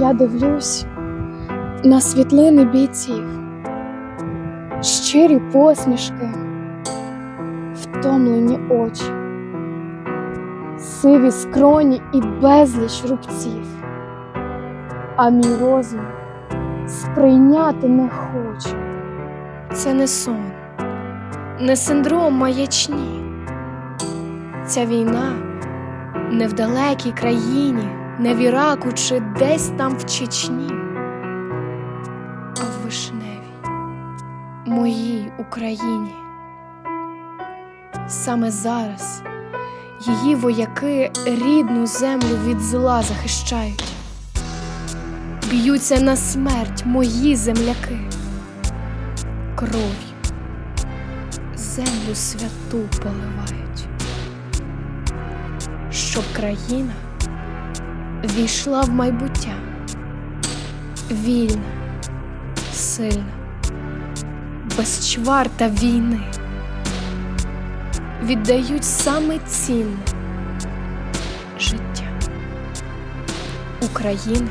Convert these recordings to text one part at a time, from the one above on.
Я дивлюсь на світлини бійців, щирі посмішки, втомлені очі, сиві скроні і безліч рубців, а мій розум сприйняти не хоче. Це не сон, не синдром маячні. Ця війна не в далекій країні, не в Іраку чи десь там в Чечні, а в вишневій, моїй Україні. Саме зараз її вояки рідну землю від зла захищають. Б'ються на смерть мої земляки, кров'ю землю святу поливають, щоб країна війшла в майбуття, вільна, сильна, без чвар та війни, віддають саме цінне життя. України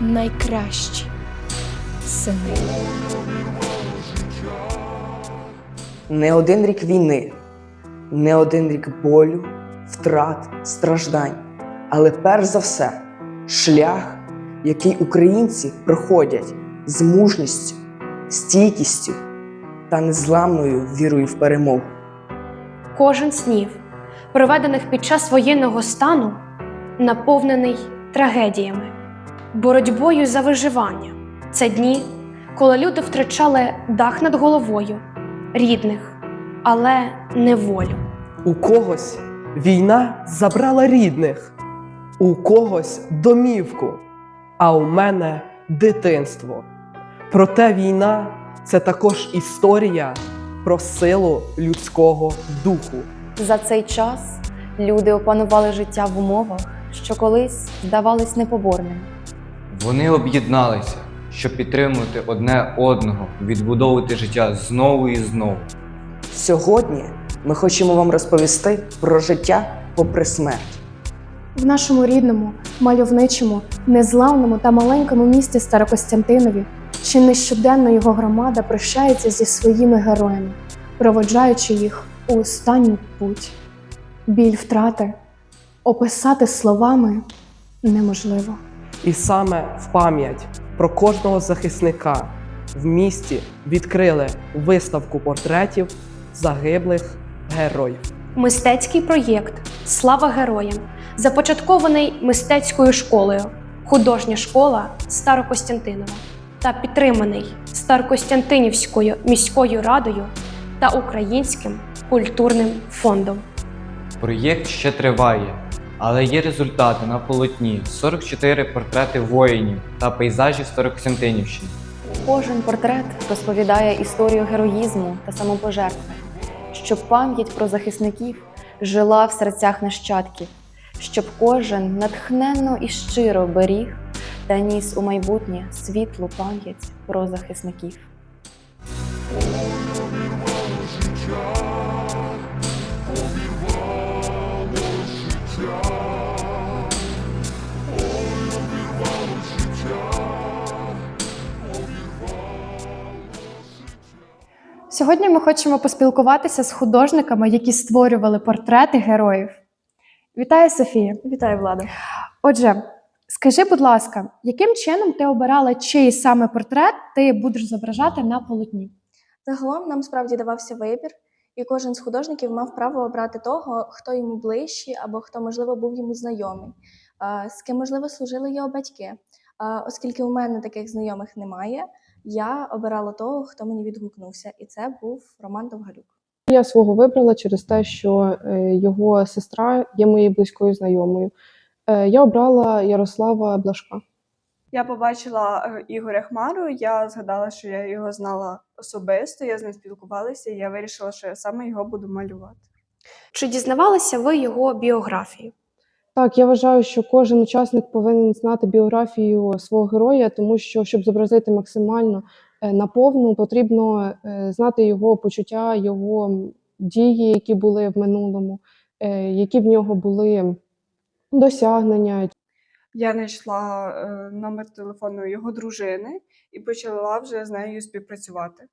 найкращі сини. Не один рік війни, не один рік болю, втрат, страждань, але перш за все шлях, який українці проходять з мужністю, стійкістю та незламною вірою в перемогу. Кожен снів, проведених під час воєнного стану, наповнений трагедіями, боротьбою за виживання. Це дні, коли люди втрачали дах над головою, рідних, але не волю. У когось війна забрала рідних, у когось домівку, а у мене дитинство. Проте війна це також історія про силу людського духу. За цей час люди опанували життя в умовах, що колись здавались непоборними. Вони об'єдналися, щоб підтримувати одне одного, відбудовувати життя знову і знову. Сьогодні ми хочемо вам розповісти про життя попри смерть. В нашому рідному, мальовничому, незламному та маленькому місті Старокостянтинові чи не щоденно його громада прощається зі своїми героями, проводжаючи їх у останню путь. Біль втрати описати словами неможливо. І саме в пам'ять про кожного захисника в місті відкрили виставку портретів загиблих героїв. Мистецький проєкт Слава героям започаткований мистецькою школою, художня школа Старокостянтинова та підтриманий Старокостянтинівською міською радою та Українським культурним фондом. Проєкт ще триває, але є результати на полотні: 44 портрети воїнів та пейзажі Старокостянтинівщини. Кожен портрет розповідає історію героїзму та самопожертви, щоб пам'ять про захисників жила в серцях нащадків, щоб кожен натхненно і щиро беріг та ніс у майбутнє світлу пам'ять про захисників. Сьогодні ми хочемо поспілкуватися з художниками, які створювали портрети героїв. Вітаю, Софія! Вітаю, Влада! Отже, скажи, будь ласка, яким чином ти обирала, чий саме портрет ти будеш зображати на полотні? Загалом нам справді давався вибір, і кожен з художників мав право обрати того, хто йому ближчий або хто, можливо, був йому знайомий, з ким, можливо, служили його батьки. Оскільки у мене таких знайомих немає, я обирала того, хто мені відгукнувся, і це був Роман Довгалюк. Я свого вибрала через те, що е, його сестра є моєю близькою знайомою. Е, Я обрала Ярослава Блашка. Я побачила е, Ігоря Хмару, я згадала, що я його знала особисто, я з ним спілкувалася, і я вирішила, що я саме його буду малювати. Чи дізнавалися ви його біографію? Так, я вважаю, що кожен учасник повинен знати біографію свого героя, тому що щоб зобразити максимально е, наповну, потрібно е, знати його почуття, його дії, які були в минулому, е, які в нього були досягнення, Я знайшла номер телефону його дружини і почала вже з нею співпрацювати.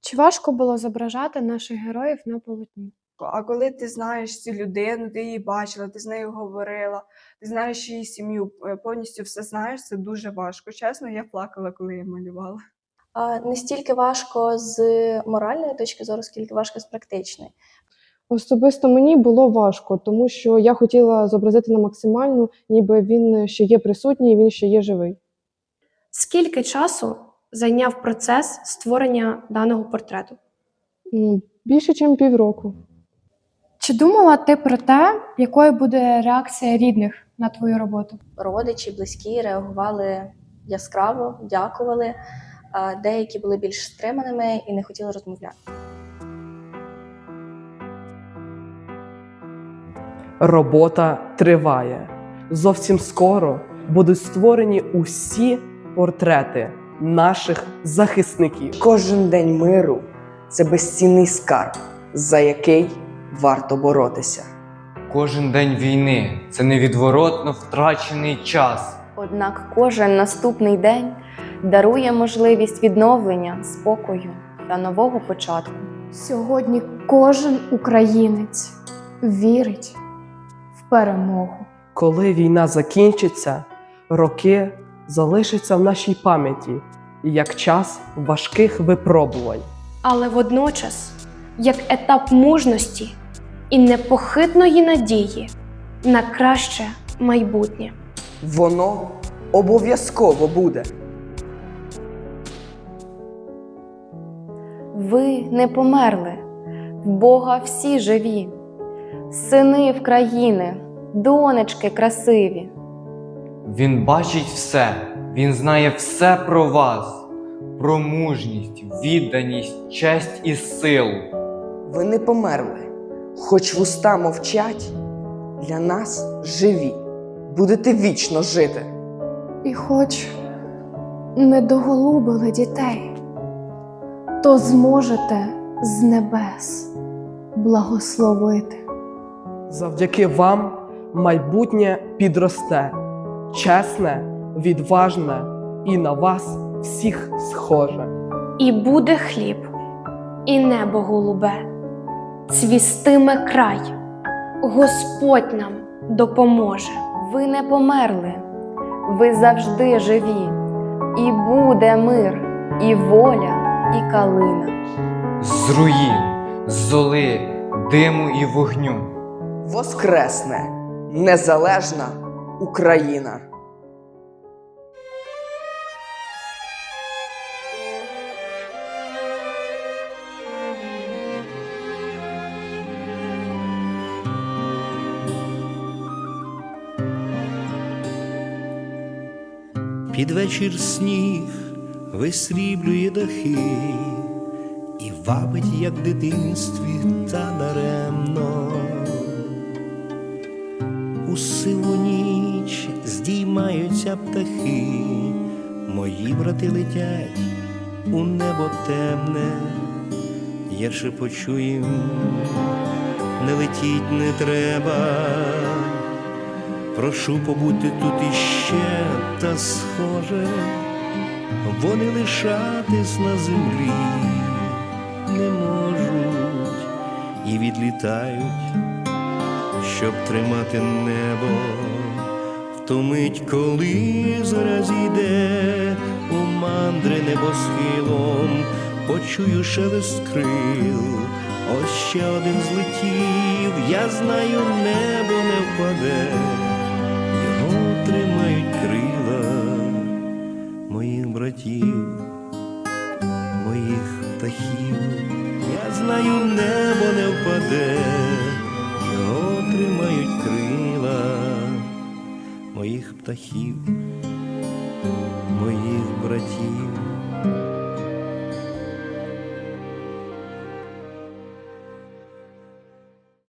Чи важко було зображати наших героїв на полотні? А коли ти знаєш цю людину, ти її бачила, ти з нею говорила, ти знаєш її сім'ю, е, повністю все знаєш, це дуже важко. Чесно, я плакала, коли я малювала. А не стільки важко з моральної точки зору, скільки важко з практичної. Особисто мені було важко, тому що я хотіла зобразити на максимальну, ніби він ще є присутній, він ще є живий. Скільки часу зайняв процес створення даного портрету? Більше, ніж півроку. Чи думала ти про те, якою буде реакція рідних на твою роботу? Родичі, близькі реагували яскраво, дякували. а Деякі були більш стриманими і не хотіли розмовляти. Робота триває. Зовсім скоро будуть створені усі портрети наших захисників. Кожен день миру це безцінний скарб, за який варто боротися. Кожен день війни це невідворотно втрачений час. Однак кожен наступний день дарує можливість відновлення, спокою та нового початку. Сьогодні кожен українець вірить в перемогу. Коли війна закінчиться, роки залишаться в нашій пам'яті як час важких випробувань. Але водночас як етап мужності і непохитної надії на краще майбутнє. Воно обов'язково буде. Ви не померли, в Бога всі живі, сини в країни, донечки красиві. Він бачить все, він знає все про вас, про мужність, відданість, честь і силу. Ви не померли, хоч вуста мовчать, для нас живі. Будете вічно жити. І хоч не доголубили дітей, то зможете з небес благословити. Завдяки вам майбутнє підросте, чесне, відважне і на вас всіх схоже. І буде хліб, і небо голубе, цвістиме край, Господь нам допоможе. Ви не померли, ви завжди живі, і буде мир, і воля, і калина. З руїн, золи, диму і вогню. Воскресне незалежна Україна. Під вечір сніг висріблює дахи і вабить, як в дитинстві, та даремно. У сиву ніч здіймаються птахи, мої брати летять у небо темне, я шепочу їм, не летіть не треба. Прошу побути тут іще, та схоже, вони лишатись на землі не можуть і відлітають, щоб тримати небо в ту мить, коли зоря зійде у мандри небосхилом, почую шелест крил. Ось ще один злетів, я знаю, небо не впаде, крила моїх братів, моїх птахів. Я знаю, небо не впаде, його тримають крила моїх птахів, моїх братів.